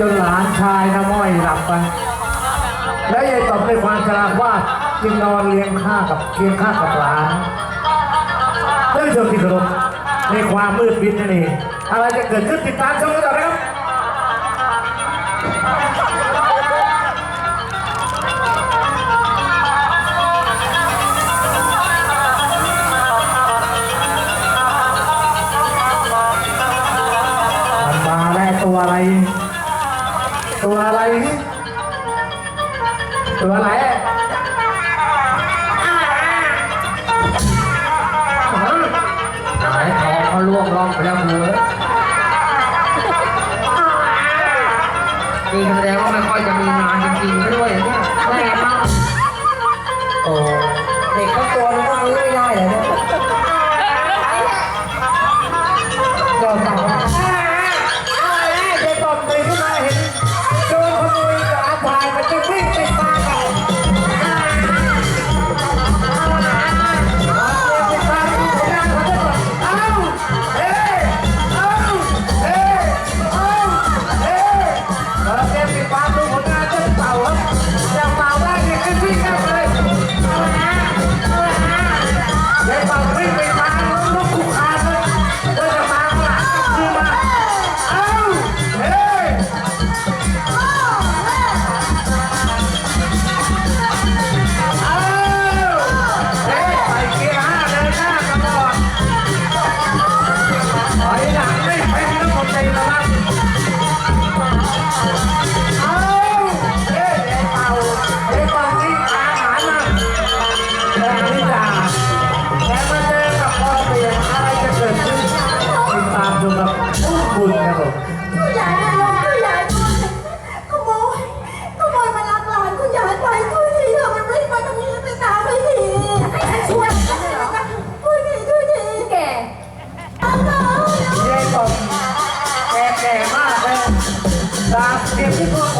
จนหลานชายน้ำม้อยหลับไป แล้วยายตอบในความฉลาดว่าจึงนอนเลี้ยงข้ากับเคียงข้ากับหลานท่านผู้ชมที่เคารพในความมืดมิดนั่นเองอะไรจะเกิดขึ้นติดตามชมกันต่อนะครับ ตัวอะไรหายทองเขาล่วงล่องไปแล้วเหรอนี่แสดงว่าไม่ค่อยจะมีงานจริงๆด้วยเนี่ยแรงมากโอ้เด็กก็ ผมผู้ใหญ่นี่ยลงผู้ใหญ่ขโมยขโมยมาลักหลานผู้ใหญ่ไปช่วยทีเถอะมันไม่มาตรงนี้ไปตามไปทีช่วยช่วยทีช่วยทีแกเอาเถอะ แก่แก่มากเลยตามเทียมที่ตัวอก